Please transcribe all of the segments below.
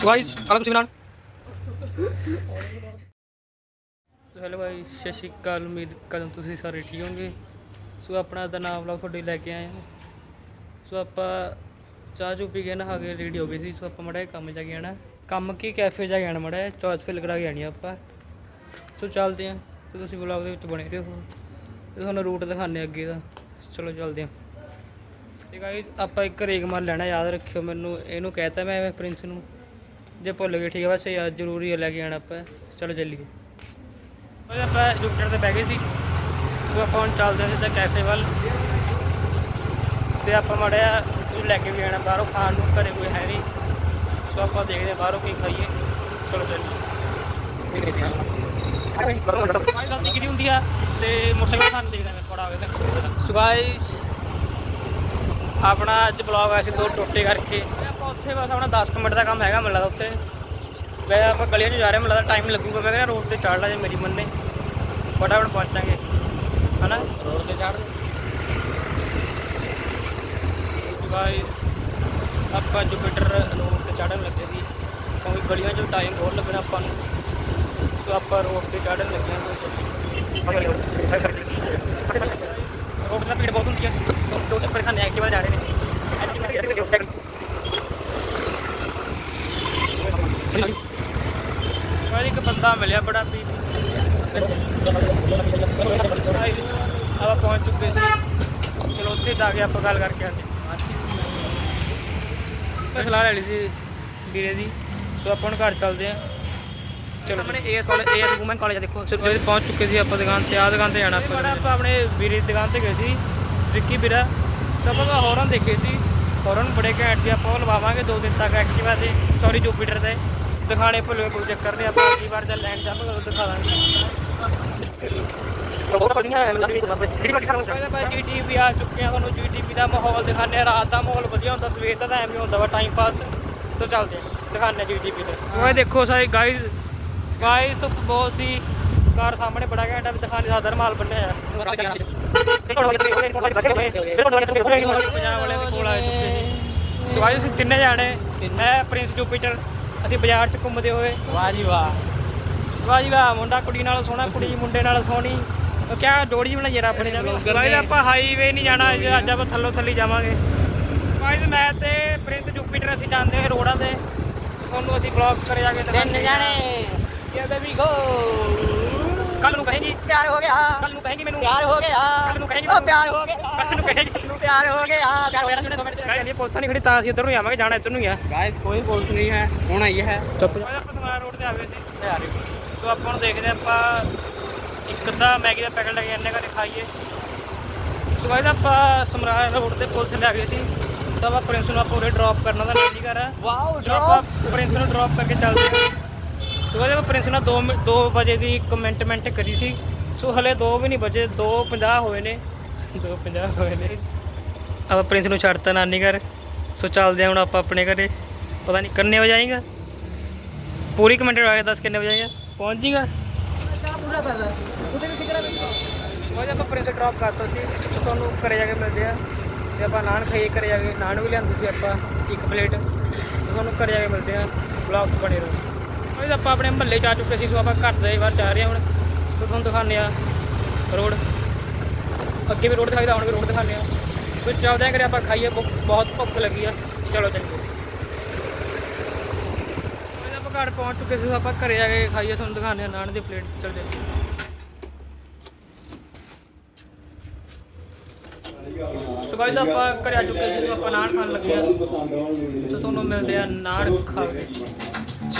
So guys ਕੱਲ ਤੁਸੀਂ ਨਾਲ ਸੋ ਹੈਲੋ ਗਾਇਸ ਸਤਿ ਸ਼੍ਰੀ ਅਕਾਲ, ਉਮੀਦ ਕਰਦਾ ਤੁਸੀਂ ਸਾਰੇ ਠੀਕ ਹੋਗੇ ਸੋ ਆਪਣਾ ਦਾ ਨਾਮ ਵਲੌਗ ਤੁਹਾਡੇ ਲੈ ਕੇ ਆਏ ਹਾਂ। ਸੋ ਆਪਾਂ ਚਾਹ ਚੁ ਪੀ ਕੇ ਨਹਾ ਕੇ ਰੈਡੀ ਹੋ ਗਏ ਸੀ। ਸੋ ਆਪਾਂ ਮੜਾ ਕੰਮ ਜਾ ਕੇ ਆਣਾ ਕੰਮ ਕੀ ਕੈਫੇ ਜਾ ਕੇ ਆਣਾ ਮੜਾ ਚੌਥ ਫਿਲ ਕਰਾ ਕੇ ਆਣੀ ਆਪਾਂ। ਸੋ ਚੱਲਦੇ ਹਾਂ। ਤੇ ਤੁਸੀਂ ਵਲੌਗ ਦੇ ਵਿੱਚ ਬਣੇ ਰਹੋ। ਤੇ ਤੁਹਾਨੂੰ ਰੂਟ ਦਿਖਾਣੇ ਅੱਗੇ ਦਾ। ਚਲੋ, ਚੱਲਦੇ ਹਾਂ। ਤੇ ਗਾਇਸ ਆਪਾਂ ਇੱਕ ਰੇਗਮਾਰ ਲੈਣਾ, ਯਾਦ ਰੱਖਿਓ। ਮੈਨੂੰ ਇਹਨੂੰ ਕਹਿਤਾ ਮੈਂ ਪ੍ਰਿੰਸ ਨੂੰ। ਜੇ ਭੁੱਲ ਗਏ ਠੀਕ ਹੈ ਵੈਸੇ ਯਾਦ ਜ਼ਰੂਰੀ ਹੈ ਲੈ ਕੇ ਆਣਾ ਆਪਾਂ। ਚਲੋ ਚੱਲੀਏ। ਉਹ ਆਪਾਂ ਜੁਪਟਰ ਤੇ ਬਹਿ ਗਏ ਸੀ। ਉਹ ਆਪਾਂ ਹੁਣ ਚੱਲਦੇ ਹਾਂ ਸਿੱਧਾ ਕੈਫੇ ਵੱਲ। ਤੇ ਆਪਾਂ ਮੜਿਆ ਲੈ ਕੇ ਵੀ ਆਣਾ ਬਾਹਰੋਂ ਖਾਣ ਨੂੰ ਘਰੇ ਕੋਈ ਹੈ ਨਹੀਂ। ਸੋ ਆਪਾਂ ਦੇਖਦੇ ਬਾਹਰੋਂ ਕੀ ਖਾਈਏ। ਚਲੋ ਚੱਲੀਏ। ਦੇਖਦੇ ਹਾਂ ਦੀ ਕਿਹੜੀ ਹੁੰਦੀ ਆ? ਤੇ ਮੋਟਰਸਾਈਕਲ ਸਾਨੂੰ ਦੇਖਦਾ ਮੈਂ ਥੋੜਾ ਹੋਵੇ ਤਾਂ। ਸੋ ਗਾਇਸ ਆਪਣਾ ਅੱਜ ਬਲੌਗ ਆਇਆ ਸੀ ਦੋ ਟੋਟੇ ਕਰਕੇ ਆਪਾਂ ਉੱਥੇ ਬਸ ਆਪਣਾ 10 ਕੁ ਮਿੰਟ ਦਾ ਕੰਮ ਹੈਗਾ ਮੈਨੂੰ ਲੱਗਦਾ ਉੱਥੇ। ਮੈਂ ਆਪਾਂ ਗਲੀਆਂ 'ਚ ਜਾ ਰਹੇ ਮੈਨੂੰ ਲੱਗਦਾ ਟਾਈਮ ਲੱਗੂਗਾ। ਮੈਂ ਕਹਿੰਦਾ ਰੋਡ ਤੇ ਚੜ੍ਹ ਲਾ ਜੇ ਮੇਰੀ ਮੰਨੇ। ਫਟਾਫਟ ਪਹੁੰਚਾਂਗੇ। ਹਨਾ? ਰੋਡ ਤੇ ਚੜ੍ਹ। ਗਾਇਸ ਆਪਾਂ ਜੁਪੀਟਰ ਰੋਡ ਤੇ ਚੜ੍ਹਨ ਲੱਗੇ ਸੀ। ਕਿਉਂਕਿ ਗਲੀਆਂ 'ਚ ਟਾਈਮ ਬਹੁਤ ਲੱਗਣਾ ਆਪਾਂ ਨੂੰ। ਸੋ ਆਪਾਂ ਰੋਡ ਤੇ ਚੜ੍ਹਨ ਲੱਗੇ ਹਾਂ। ਰੋਡ ਤੇ ਭੀੜ ਬਹੁਤ ਹੁੰਦੀ ਹੈ ਦੋ ਚੱਕਰ ਖਾਣੇ ਐਕਟਿਵਾ ਜਾ ਰਹੇ ਨੇ। ਮੈਂ ਇੱਕ ਬੰਦਾ ਮਿਲਿਆ ਬੜਾ ਵੀ ਆਪਾਂ ਪਹੁੰਚ ਚੁੱਕੇ ਸੀ। ਚਲੋ ਉੱਥੇ ਜਾ ਕੇ ਆਪਾਂ ਗੱਲ ਕਰਕੇ ਆਉਂਦੇ ਮੈਂ ਸਲਾਹ ਲੈ ਲਈ ਸੀ ਵੀਰੇ ਦੀ। ਸੋ ਆਪਾਂ ਹੁਣ ਘਰ ਚੱਲਦੇ ਆਂ ਚਲੋ ਆਪਣੇ AS college AS woman college ਦੇਖੋ। ਸੋ ਜਿਹੜੇ ਪਹੁੰਚ ਚੁੱਕੇ ਸੀ ਆਪਾਂ ਦੁਕਾਨ ਤੇ ਆ ਦੁਕਾਨ ਤੇ ਜਾਣਾ ਆਪਾਂ ਆਪਾਂ ਆਪਣੇ ਵੀਰੇ ਦੀ ਦੁਕਾਨ ਤੇ ਗਏ ਸੀ ਵਿੱਕੀ ਵੀਰਾ। ਤਾਂ ਆਪਾਂ ਤਾਂ ਹੌਰਨ ਦੇਖੇ ਸੀ। ਹੌਰਨ ਬੜੇ ਘੈਂਟ ਸੀ ਆਪਾਂ ਉਹ ਲਵਾਵਾਂਗੇ ਦੋ ਦਿਨ ਤੱਕ ਐਕਟਿਵਾ ਤੇ। ਸੌਰੀ ਜੁਪੀਟਰ ਤੇ। ਦਿਖਾਣੇ ਭੁੱਲ ਗਏ ਕੋਈ ਚੱਕਰ ਨਹੀਂ ਆਪਾਂ ਅਗਲੀ ਵਾਰ ਜਦ ਲੈਂਡ ਜਾਵਾਂਗੇ ਉਦੋਂ ਦਿਖਾ ਦਾਂਗੇ। ਜੀਟੀਪੀ ਆ ਚੁੱਕੇ ਆ ਤੁਹਾਨੂੰ ਜੀਟੀਪੀ ਦਾ ਮਾਹੌਲ ਦਿਖਾਣੇ ਆ ਰਾਤ ਦਾ ਮਾਹੌਲ ਵਧੀਆ ਹੁੰਦਾ ਸਵੇਰ ਦਾ ਐਵੇਂ ਹੁੰਦਾ ਵਾ ਟਾਈਮ ਪਾਸ ਤੋਂ ਚੱਲਦੇ ਆ ਦਿਖਾਣੇ ਜੀਟੀਪੀ ਤੇ। ਉਹ ਦੇਖੋ ਸਾਰੇ ਗਾਈਜ਼ ਗਾਈਜ਼ ਧੁੱਪ ਬਹੁਤ ਸੀ। ਕਾਰ ਸਾਹਮਣੇ ਬੜਾ ਘੰਟਾ ਵੀ ਦਿਖਾ ਨਹੀਂ ਸਕਦਾ ਮਾਲ ਬੰਨਿਆ ਯਾਰ ਪੰਜਾਬ ਵਾਲੇ ਦੇ ਕੋਲ ਆਏ ਚੁੱਕੇ ਸੀ ਸੋ ਅੱਜ ਅਸੀਂ ਤਿੰਨੇ ਜਾਣੇ ਮੈਂ ਪ੍ਰਿੰਸ ਜੁਪੀਟਰ ਅਸੀਂ ਬਾਜ਼ਾਰ 'ਚ ਘੁੰਮਦੇ ਹੋਏ। ਵਾਹ ਜੀ ਵਾਹ। ਵਾਹ ਜੀ ਵਾਹ ਮੁੰਡਾ ਕੁੜੀ ਨਾਲ ਸੋਹਣਾ ਕੁੜੀ ਮੁੰਡੇ ਨਾਲ ਸੋਹਣੀ। ਉਹ ਕਿਆ ਜੋੜੀ ਬਣਾਈ ਗਾਇਜ਼ ਨੇ। ਆਪਾਂ ਹਾਈਵੇ ਨਹੀਂ ਜਾਣਾ ਅੱਜ ਅੱਜ ਆਪਾਂ ਥੱਲੋਂ ਥੱਲੀ ਜਾਵਾਂਗੇ। ਗਾਇਜ਼ ਮੈਂ ਤੇ ਪ੍ਰਿੰਸ ਜੁਪੀਟਰ ਅਸੀਂ ਜਾਂਦੇ ਹੋਏ ਰੋਡਾਂ ਤੇ। ਤੁਹਾਨੂੰ ਅਸੀਂ ਬਲੌਗ ਕਰੇ ਜਾ ਕੇ ਤਿੰਨ ਜਾਣੇ। ਯਾ ਬੇਬੀ ਗੋ। ਕੱਲ ਨੂੰ ਕਹੇਗੀ ਪਿਆਰ ਹੋ ਗਿਆ। ਕੱਲ ਨੂੰ ਕਹੇਗੀ ਮੈਨੂੰ ਪਿਆਰ ਹੋ ਗਿਆ। ਕੱਲ ਨੂੰ ਕਹੇਗੀ ਉਹ ਪਿਆਰ ਹੋ ਗਿਆ। ਕੱਲ ਨੂੰ ਕਹੇਗੀ ਨੂੰ ਪਿਆਰ ਹੋ ਗਿਆ। ਪਿਆਰ ਹੋ ਗਿਆ। ਸੁਣੇ ਦੋ ਮਿੰਟ ਗਾਇਜ਼ ਇਹ ਪੋਸਟਾਂ ਨਹੀਂ ਖੜੀ ਤਾਂ ਅਸੀਂ ਇੱਧਰ ਨੂੰ ਜਾਵਾਂਗੇ ਜਾਣਾ ਇੱਧਰ ਨੂੰ ਹੀ ਆ। ਗਾਇਸ ਕੋਈ ਪੁਲਿਸ ਨਹੀਂ ਹੈ ਹੁਣ ਆਈ ਹੈ। ਚੁੱਪ ਆਪਾਂ ਰੋਡ ਤੇ ਆ ਨੂੰ ਦੇਖਦੇ ਹਾਂ ਆਪਾਂ ਇੱਕ ਅੱਧਾ ਮੈਗੀ ਦਾ ਪੈਕਟ ਲੈ ਕੇ ਇੰਨੇ ਘਰੇ ਖਾਈਏ। ਸੋ ਗਾਇਜ਼ ਆਪਾਂ ਸਮਰਾਜ ਰੋਡ ਤੇ ਪੁਲਿਸ ਲੈ ਗਏ ਸੀ। ਸੋ ਆਪਾਂ ਪ੍ਰਿੰਸ ਨੂੰ ਆਪਾਂ ਉਰੇ ਡ੍ਰੌਪ ਕਰਨਾ ਦਾ ਨਹੀਂ ਕਰ ਵਾਓ ਸੋ ਆਪਾਂ ਪ੍ਰਿੰਸ ਨੂੰ ਡ੍ਰੌਪ ਕਰਕੇ ਚੱਲਦੇ ਹਾਂ। ਸੋ ਗਾਇਜ਼ ਪ੍ਰਿੰਸ ਨਾਲ 2 2 ਵਜੇ ਦੀ ਕਮੈਂਟਮੈਂਟ ਕਰੀ ਸੀ। ਸੋ ਹਲੇ 2 ਵੀ ਨਹੀਂ ਵਜੇ 2:50 ਹੋਏ ਨੇ। 2:50 ਹੋਏ ਨੇ। ਆਪਾਂ ਪ੍ਰਿੰਸ ਨੂੰ ਛੱਡਤਾ ਨਾਨੀ ਘਰ। ਸੋ ਚੱਲਦੇ ਹਾਂ ਹੁਣ ਆਪਾਂ ਆਪਣੇ ਘਰੇ। ਪਤਾ ਨਹੀਂ ਕਿੰਨੇ ਵਜੇ ਆਏਗਾ। ਪੂਰੀ ਕਮੈਂਟ ਆ ਕੇ ਦੱਸ ਕਿੰਨੇ ਵਜੇ ਆਏਗਾ। ਪਹੁੰਚ ਜੀਗਾ ਪੂਰਾ ਕਰ ਉਹਦੇ ਵਿੱਚ ਕਿਹੜਾ ਉਹ ਆਪਾਂ ਪ੍ਰਿੰਸ ਡ੍ਰੌਪ ਕਰਤਾ ਸੀ। ਤੇ ਤੁਹਾਨੂੰ ਘਰੇ ਜਾ ਕੇ ਮਿਲਦੇ ਆ ਤੇ ਆਪਾਂ ਨਾਨ ਖਾਈਏ ਘਰੇ ਜਾ ਕੇ। ਨਾਨ ਵੀ ਲਿਆਂਦੇ ਸੀ ਆਪਾਂ ਇੱਕ ਪਲੇਟ ਤੁਹਾਨੂੰ ਘਰੇ ਜਾ ਕੇ ਮਿਲਦੇ ਆ ਬਲੌਗ 'ਚ ਬਣੇ ਰਹੋ। ਉਹ ਆਪਾਂ ਆਪਣੇ ਮਹੱਲੇ 'ਚ ਆ ਚੁੱਕੇ ਸੀ, ਸੋ ਆਪਾਂ ਘਰ ਦੇ ਵਾਰ ਜਾ ਰਹੇ ਹਾਂ ਹੁਣ। ਤੇ ਤੁਹਾਨੂੰ ਦਿਖਾਉਂਦੇ ਆ ਰੋਡ। ਅੱਗੇ ਵੀ ਰੋਡ ਦਿਖਾਈਦਾ ਹੁਣ ਵੀ ਰੋਡ ਦਿਖਾਉਂਦੇ ਆ ਸੋ ਚੱਲਦੇ ਆ ਘਰੇ, ਆਪਾਂ ਖਾਈਏ ਬਹੁਤ ਭੁੱਖ ਲੱਗੀ ਆ। ਚਲੋ ਚੱਲੀਏ ਉਹ ਆਪਾਂ ਘਰ ਪਹੁੰਚ ਚੁੱਕੇ ਸੀ ਆਪਾਂ ਘਰੇ ਆ ਕੇ ਖਾਈਏ, ਤੁਹਾਨੂੰ ਦਿਖਾਉਂਦੇ ਆ ਨਾਨ ਦੀ ਪਲੇਟ। ਚੱਲ ਚੱਲੀਏ ਸੋ ਗਾਇਸ ਆਪਾਂ ਘਰੇ ਆ ਚੁੱਕੇ ਸੀ ਆਪਾਂ ਨਾਨ ਖਾਣ ਲੱਗੇ ਆ ਸੋ ਤੁਹਾਨੂੰ ਮਿਲਦੇ ਆ ਨਾਨ ਖਾ ਕੇ।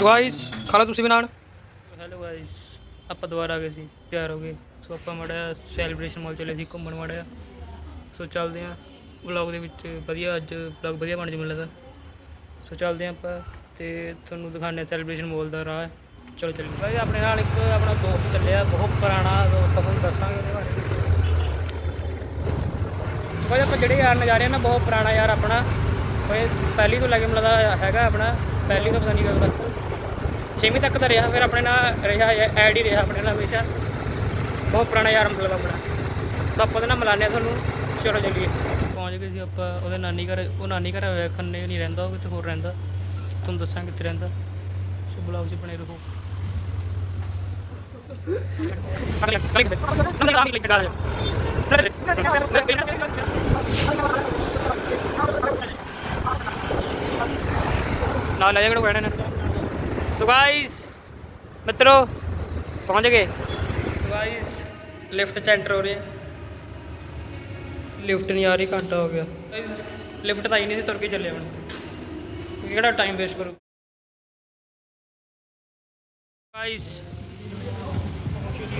ਸੋ ਗਾਇਸ ਖਾ ਲਓ ਤੁਸੀਂ ਵੀ ਨਾਨ ਹੈਲੋ ਗਾਇਸ ਆਪਾਂ ਦੁਬਾਰਾ ਆ ਗਏ ਸੀ, ਤਿਆਰ ਹੋ ਗਏ। ਸੋ ਆਪਾਂ ਮੜਿਆ ਸੈਲੀਬ੍ਰੇਸ਼ਨ ਮਾਲ ਚਲੇ ਸੀ, ਘੁੰਮਣ ਮੜਿਆ ਸੋ ਚੱਲਦੇ ਆ ਵਲੌਗ ਦੇ ਵਿੱਚ, ਵਧੀਆ ਅੱਜ ਵਲੌਗ ਵਧੀਆ ਬਣ ਜੂ ਲੱਗਾ ਸੋ ਚੱਲਦੇ ਆ ਆਪਾਂ ਤੇ ਤੁਹਾਨੂੰ ਦਿਖਾਉਂਦੇ ਸੈਲੀਬ੍ਰੇਸ਼ਨ ਮਾਲ ਦਾ ਰਾਹ। ਚਲੋ ਚੱਲੀਏ। ਗਾਇਸ ਆਪਣੇ ਨਾਲ ਇੱਕ ਆਪਣਾ ਦੋਸਤ ਚੱਲਿਆ, ਬਹੁਤ ਪੁਰਾਣਾ ਦੋਸਤ ਆ ਤੁਹਾਨੂੰ ਦੱਸਾਂਗੇ ਉਹਦੇ ਬਾਰੇ। ਭਾਈ ਆਪਾਂ ਜਿਹੜੇ ਯਾਰ ਨਜ਼ਾਰੇ ਨਾ, ਬਹੁਤ ਪੁਰਾਣਾ ਯਾਰ ਆਪਣਾ। ਭਾਈ ਪਹਿਲੀ ਤੋਂ ਲੈ ਕੇ ਮਿਲਦਾ ਹੈਗਾ ਆਪਣਾ, ਪਹਿਲੀ ਤੋਂ ਪਤਾ ਨਹੀਂ ਕਦੋਂ ਛੇਵੀਂ ਤੱਕ ਤਾਂ ਰਿਹਾ ਫਿਰ ਆਪਣੇ ਨਾਲ ਰਿਹਾ ਐਡ ਹੀ ਰਿਹਾ ਆਪਣੇ ਨਾਲ ਹਮੇਸ਼ਾ। ਬਹੁਤ ਪੁਰਾਣਾ ਯਾਰ ਮਤਲਬ ਆਪਣਾ। ਤਾਂ ਆਪਾਂ ਉਹਦੇ ਨਾਲ ਮਿਲਾਨੇ ਤੁਹਾਨੂੰ ਚਲੋ ਚੱਲੀਏ। ਪਹੁੰਚ ਗਏ ਸੀ ਆਪਾਂ ਉਹਦੇ ਨਾਨੀ ਘਰ ਉਹ ਨਾਨੀ ਘਰ ਹੋਇਆ ਖੰਨੇ ਨਹੀਂ ਰਹਿੰਦਾ ਉਹ ਕਿਤੇ ਹੋਰ ਰਹਿੰਦਾ। ਤੁਹਾਨੂੰ ਦੱਸਾਂਗੇ ਕਿੱਥੇ ਰਹਿੰਦਾ। ਸੋ ਬਲੌਗ 'ਚ ਬਣੇ ਰਹੋ। ਨਾਲ ਲੈ ਜਾ ਕਿਹੜਾ ਕਹਿਣਾ ਨੇ। ਸੋ ਗਾਇਸ ਮਿੱਤਰੋ ਪਹੁੰਚ ਗਏ। ਗਾਇਸ ਲਿਫਟ ਸੈਂਟਰ ਹੋ ਰਿਹਾ ਲਿਫਟ ਨਹੀਂ ਆ ਰਹੀ ਘੰਟਾ ਹੋ ਗਿਆ। ਲਿਫਟ ਤਾਂ ਹੀ ਨਹੀਂ ਸੀ ਤੁਰ ਕੇ ਚੱਲੇ ਹੁਣ। ਕਿਹੜਾ ਟਾਈਮ ਵੇਸਟ ਕਰੂ? ਗਾਇਸ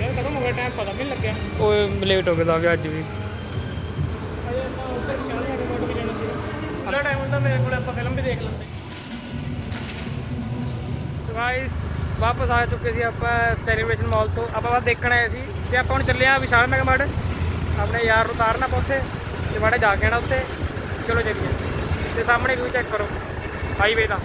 ਯਾਰ ਕਦੋਂ ਹੋ ਗਿਆ ਟਾਈਮ ਪਤਾ ਵੀ ਨਹੀਂ ਲੱਗਿਆ ਓਏ ਲੇਟ ਹੋ ਗਿਆ ਤਾਂ ਅੱਜ ਵੀ। ਅਜੇ ਆਪਾਂ ਉੱਧਰ ਵਿਸ਼ਾਲ ਜਾ ਕੇ ਫੋਟੋ ਖਿਚਾਉਣਾ ਸੀ ਅਗਲਾ ਟਾਈਮ ਹੁੰਦਾ ਮੇਰੇ ਕੋਲ ਆਪਾਂ ਫਿਲਮ ਵੀ ਦੇਖ ਲੈਂਦੇ। ਸੋ ਗਾਇਸ ਵਾਪਸ ਆ ਚੁੱਕੇ ਸੀ ਆਪਾਂ ਸੈਲੀਬ੍ਰੇਸ਼ਨ ਮਾਲ ਤੋਂ। ਆਪਾਂ ਬਸ ਦੇਖਣ ਆਏ ਸੀ ਤੇ ਆਪਾਂ ਹੁਣ ਚੱਲੇ ਆ ਵਿਸ਼ਾਲ ਮੈਗਮੜ ਆਪਣੇ ਯਾਰ ਨੂੰ ਉਤਾਰਨਾ ਆਪਾਂ ਉੱਥੇ ਤੇ ਮਾੜਾ ਜਾ ਕੇ ਆਣਾ ਉੱਥੇ। ਚਲੋ ਚੱਲੀਏ। ਤੇ ਸਾਹਮਣੇ ਵਿਊ ਚੈੱਕ ਕਰੋ। ਹਾਈਵੇ ਦਾ।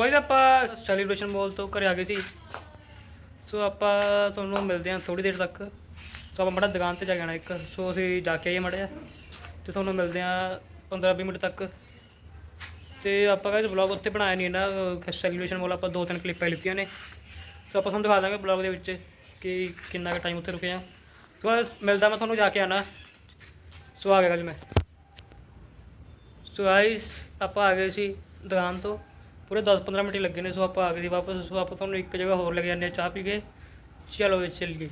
ਵਾਈ ਆਪਾਂ ਸੈਲੀਬ੍ਰੇਸ਼ਨ ਮਾਲ ਤੋਂ ਘਰੇ ਆ ਗਏ ਸੀ। ਸੋ ਆਪਾਂ ਤੁਹਾਨੂੰ ਮਿਲਦੇ ਹਾਂ ਥੋੜੀ ਦੇਰ ਤੱਕ। ਸੋ ਆਪਾਂ ਮੜਾ ਦੁਕਾਨ ਤੇ ਜਾ ਕੇ ਆਣਾ ਇੱਕ। ਸੋ ਅਸੀਂ ਜਾ ਕੇ ਆਈਏ ਮੜਿਆ ਤੇ ਤੁਹਾਨੂੰ ਮਿਲਦੇ ਹਾਂ 15-20 ਮਿੰਟ ਤੱਕ। ਤੇ ਆਪਾਂ ਕਹਿੰਦੇ ਵਲੌਗ ਉੱਥੇ ਬਣਾਇਆ ਨਹੀਂ ਨਾ ਸੈਲੀਬ੍ਰੇਸ਼ਨ ਮਾਲ ਆਪਾਂ ਦੋ ਤਿੰਨ ਕਲਿੱਪਾਂ ਲਿੱਤੀਆਂ ਨੇ। ਸੋ ਆਪਾਂ ਤੁਹਾਨੂੰ ਦਿਖਾ ਦਾਂਗੇ ਵਲੌਗ ਦੇ ਵਿੱਚ ਕਿ ਕਿੰਨਾ ਕੁ ਟਾਈਮ ਉੱਥੇ ਰੁਕੇ ਆ ਸੋ ਮਿਲਦਾ ਮੈਂ ਤੁਹਾਨੂੰ ਜਾ ਕੇ ਆਣਾ ਸੋ ਆ ਗਿਆ ਜੀ ਮੈਂ। ਸੋ ਗਾਇਸ ਆਪਾਂ ਆ ਗਏ ਸੀ ਦੁਕਾਨ ਤੋਂ। ਪੂਰੇ 10-15 ਮਿੰਟ ਲੱਗੇ ਨੇ ਸੋ ਆਪਾਂ ਆ ਗਏ ਸੀ ਵਾਪਸ ਸੋ ਆਪਾਂ ਤੁਹਾਨੂੰ ਇੱਕ ਜਗ੍ਹਾ ਹੋਰ ਲੈ ਕੇ ਜਾਂਦੇ ਹਾਂ ਚਾਹ ਪੀ ਕੇ। ਚਲੋ ਚੱਲੀਏ।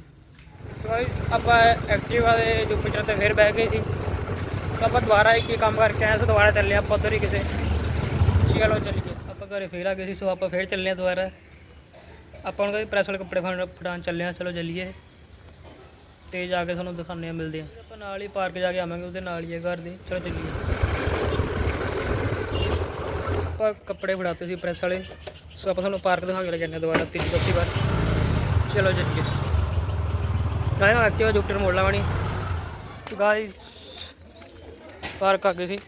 ਸੋ ਗਾਇਸ ਆਪਾਂ ਐਕਟਿਵਾ ਦੇ ਜੋ ਪਿੱਛੇ ਤੇ ਫਿਰ ਬਹਿ ਗਏ ਸੀ ਸੋ ਆਪਾਂ ਦੁਬਾਰਾ ਇੱਕ ਹੀ ਕੰਮ ਕਰਕੇ ਆਏ ਸੋ ਦੁਬਾਰਾ ਚੱਲੇ ਆਪਾਂ ਉੱਧਰ ਹੀ ਕਿਸੇ ਚਲੋ ਚੱਲੀਏ। ਆਪਾਂ ਘਰੇ ਫੇਰ ਆ ਗਏ ਸੀ ਸੋ ਆਪਾਂ ਫੇਰ ਚੱਲੇ ਹਾਂ ਦੁਬਾਰਾ। ਆਪਾਂ ਹੁਣ ਕੋਈ ਪ੍ਰੈਸ ਵਾਲੇ ਕੱਪੜੇ ਫੜਨ ਫੜਾਉਣ ਚੱਲੇ ਹਾਂ ਚਲੋ ਚੱਲੀਏ। ਤੇ ਜਾ ਕੇ ਤੁਹਾਨੂੰ ਦਿਖਾਉਂਦੇ ਆ ਮਿਲਦੇ ਆ ਆਪਾਂ ਨਾਲ ਹੀ ਪਾਰਕ ਜਾ ਕੇ ਆਵਾਂਗੇ ਉਹਦੇ ਨਾਲ ਹੀ ਹੈ ਘਰ ਦੇ। ਚਲੋ ਚੱਲੀਏ। ਆਪਾਂ ਕੱਪੜੇ ਫੜਾਤੇ ਸੀ ਪ੍ਰੈਸ ਵਾਲੇ। ਸੋ ਆਪਾਂ ਤੁਹਾਨੂੰ ਪਾਰਕ ਦਿਖਾ ਕੇ ਲੈ ਜਾਂਦੇ ਹਾਂ ਦੁਬਾਰਾ ਤੀਜੀ ਚੌਥੀ ਵਾਰ। ਚਲੋ ਚੱਲੀਏ ਗਾਇਓ ਐਕਟਿਵਾ ਜੁਕਟਰ ਮੋੜ ਲਾਵਣੀ ਗਾਈ ਪਾਰਕ ਆ ਗਏ ਸੀ।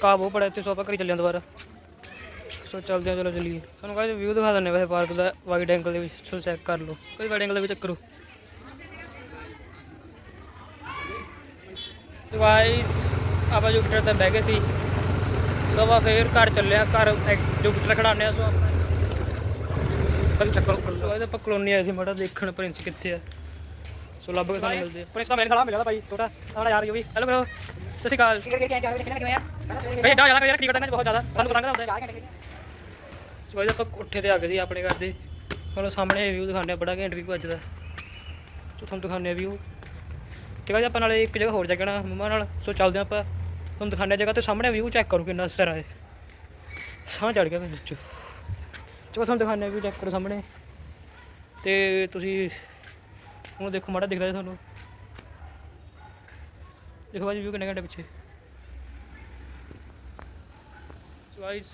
ਕਾਬੂ ਪੜਿਆ ਇੱਥੇ, ਸੋ ਆਪਾਂ ਘਰੀ ਚੱਲਿਆਂ ਦੁਬਾਰਾ। ਸੋ ਚੱਲਦੇ ਹਾਂ, ਚਲੋ ਚੱਲੀਏ। ਤੁਹਾਨੂੰ ਗਾਇਸ ਵਿਊ ਦਿਖਾ ਦਿੰਦੇ ਵੈਸੇ ਪਾਰਕ ਦਾ ਵਾਈਡ ਐਂਗਲ ਦੇ ਵਿੱਚ। ਸੋ ਚੈੱਕ ਕਰ ਲਓ। ਕੋਈ ਵਾਈਡ ਐਂਗਲ ਦੇ ਵਿੱਚ ਚੈੱਕ ਕਰੋ ਗਾਇਸ, ਆਪਾਂ ਜੁਕਟਰ ਤੇ ਬਹਿ ਗਏ ਸੀ। ਸੋ ਆਪਾਂ ਫੇਰ ਘਰ ਚੱਲੇ ਆ ਘਰ ਐਕ- ਜੁਪਟਰ ਖੜਾਉਂਦੇ ਆ ਸੋ ਆਪਾਂ ਕਦੀ ਚੱਕਰ ਕਰ ਇਹਦੇ ਆਪਾਂ ਕਲੋਨੀ ਆਏ ਸੀ ਮਾੜਾ ਦੇਖਣ ਪ੍ਰਿੰਸ ਕਿੱਥੇ ਆ। ਸੋ ਲੱਭ ਕੇ ਸਾਨੂੰ ਮਿਲਦੇ ਆ। ਪ੍ਰਿੰਸ ਦਾ ਮੇਰੇ ਖੜਾ ਮਿਲਦਾ ਭਾਈ ਛੋਟਾ ਸਾਡਾ ਯਾਰ ਜੋ ਵੀ। ਹੈਲੋ ਬ్రో ਸਤਿ ਸ਼੍ਰੀ ਅਕਾਲ। ਆ? ਕਈ ਡਾ ਜ਼ਿਆਦਾ ਕਈ ਕ੍ਰਿਕਟ ਮੈਚ ਬਹੁਤ ਜ਼ਿਆਦਾ। ਸਾਨੂੰ ਪਤੰਗ ਦਾ ਹੁੰਦਾ ਸੋ ਇਹਦੇ ਆਪਾਂ ਕੋਠੇ ਤੇ ਆ ਗਏ ਸੀ ਆਪਣੇ ਘਰ ਦੇ। ਤੁਹਾਨੂੰ ਸਾਹਮਣੇ ਵਿਊ ਦਿਖਾਉਂਦੇ ਆ ਬੜਾ ਘੈਂਟ ਵੀ ਵੱਜਦਾ ਸੋ ਤੁਹਾਨੂੰ ਦਿਖਾਉਂਦੇ ਆ ਵਿਊ ਤੇ ਕਹਿੰਦੇ ਆਪਾਂ ਨਾਲੇ ਇੱਕ ਜਗ੍ਹਾ ਹੋਰ ਜਾਣਾ ਮੰਮਾ ਨਾਲ। ਸੋ ਚੱਲਦੇ ਹਾਂ ਆਪਾਂ। ਤੁਹਾਨੂੰ ਦਿਖਾਉਂਦੇ ਆ ਜਗ੍ਹਾ ਤੇ ਸਾਹਮਣੇ ਵਿਊ ਚੈੱਕ ਕਰੋ ਕਿੰਨਾ ਸਰਾ ਹੈ ਸਾਹ ਚੜ ਗਿਆ ਮੇਰੇ ਵਿੱਚ। ਚਲੋ ਤੁਹਾਨੂੰ ਦਿਖਾਉਂਦੇ ਆ ਵਿਊ ਚੈੱਕ ਕਰੋ ਸਾਹਮਣੇ। ਤੇ ਤੁਸੀਂ ਹੁਣ ਦੇਖੋ ਮਾੜਾ ਦਿਖਦਾ ਜੀ ਤੁਹਾਨੂੰ। ਦੇਖੋ ਬਾਜੀ ਵਿਊ ਕਿੰਨੇ ਘੰਟੇ ਪਿੱਛੇ। ਸੋ ਗਾਇਸ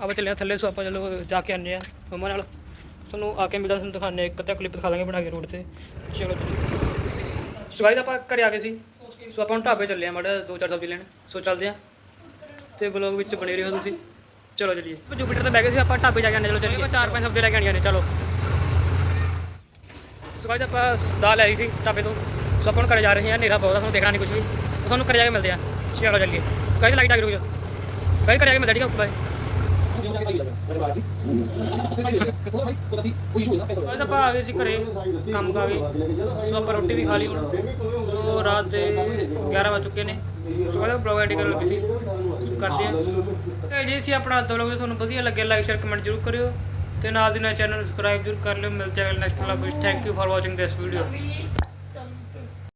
ਆਪਾਂ ਚੱਲੇ ਥੱਲੇ ਸੋ ਆਪਾਂ ਚਲੋ ਜਾ ਕੇ ਆਉਂਦੇ ਆ ਮੰਮਾ ਨਾਲ। ਤੁਹਾਨੂੰ ਆ ਕੇ ਮਿਲਦਾ ਤੁਹਾਨੂੰ ਦਿਖਾਉਂਦੇ ਹਾਂ, ਇੱਕ ਅੱਧਾ ਕਲਿੱਪ ਦਿਖਾ ਦਾਂਗੇ ਬਣਾ ਕੇ ਰੋਡ ਤੇ। ਚਲੋ ਜੀ। ਸੋ ਗਾਇਸ ਆਪਾਂ ਘਰੇ ਆ ਗਏ ਸੀ। ਸੋ ਆਪਾਂ ਹੁਣ ਢਾਬੇ ਚੱਲੇ ਆ ਮਾੜਾ ਦੋ ਚਾਰ ਸਬਜ਼ੀ ਲੈਣ। ਸੋ ਚੱਲਦੇ ਆ ਤੇ ਬਲੌਗ ਵਿੱਚ ਬਣੇ ਰਹੋ ਤੁਸੀਂ। ਚਲੋ ਚਲੀਏ। ਜੁਪੀਟਰ ਤੇ ਬਹਿ ਗਏ ਸੀ ਆਪਾਂ ਢਾਬੇ ਜਾ ਕੇ ਆਉਂਦੇ ਚਲੋ ਚੱਲੀਏ। ਚਾਰ ਪੰਜ ਸਬਜ਼ੀ ਲੈ ਕੇ ਆਣੀਆਂ ਨੇ ਚਲੋ। ਸੋ ਗਾਇਸ ਆਪਾਂ ਦਾਲ ਆਈ ਸੀ ਢਾਬੇ ਤੋਂ। ਸੋ ਆਪਾਂ ਘਰੇ ਜਾ ਰਹੇ ਹਾਂ। ਹਨੇਰਾ ਬਹੁਤ ਆ ਤੁਹਾਨੂੰ ਦੇਖਣਾ ਨਹੀਂ ਕੁਝ ਵੀ। ਸੋ ਤੁਹਾਨੂੰ ਘਰੇ ਜਾ ਕੇ ਮਿਲਦੇ ਆ ਚਲੋ ਚੱਲੀਏ। ਗਾਇਸ ਲਾਈਟ ਆ ਗਈ ਰੁਕ ਜਾਓ। ਗਾਇਸ ਘਰੇ ਜਾ ਕੇ ਮਿਲਦੇ ਠੀਕ ਆ? ਬਾਏ ਅੱਜ ਆਪਾਂ ਆ ਗਏ ਸੀ ਘਰੇ ਕੰਮ ਕਾ ਗਏ ਸੋ ਆਪਾਂ ਰੋਟੀ ਵੀ ਖਾ ਲਈ ਹੁਣ। ਸੋ ਰਾਤ ਦੇ 11 ਵਜ ਚੁੱਕੇ ਨੇ। ਸੋ ਕਹਿੰਦਾ ਬਲੌਗ ਐਡਿਟ ਕਰਨ ਲੱਗੇ ਸੀ। ਕਰਦੇ ਆ ਤੇ ਜੇ ਸੀ ਆਪਣਾ ਲੋਕ ਤੁਹਾਨੂੰ ਵਧੀਆ ਲੱਗਿਆ ਲਾਈਕ ਸ਼ੇਅਰ ਕਮੈਂਟ ਜ਼ਰੂਰ ਕਰਿਓ। ਤੇ ਨਾਲ ਦੀ ਨਾਲ ਚੈਨਲ ਸਬਸਕ੍ਰਾਈਬ ਜ਼ਰੂਰ ਕਰ ਲਿਓ। ਮਿਲਦੇ ਹਾਂ ਨੈਕਸਟ ਵਲੌਗ ਵਿੱਚ। Thank you for watching this video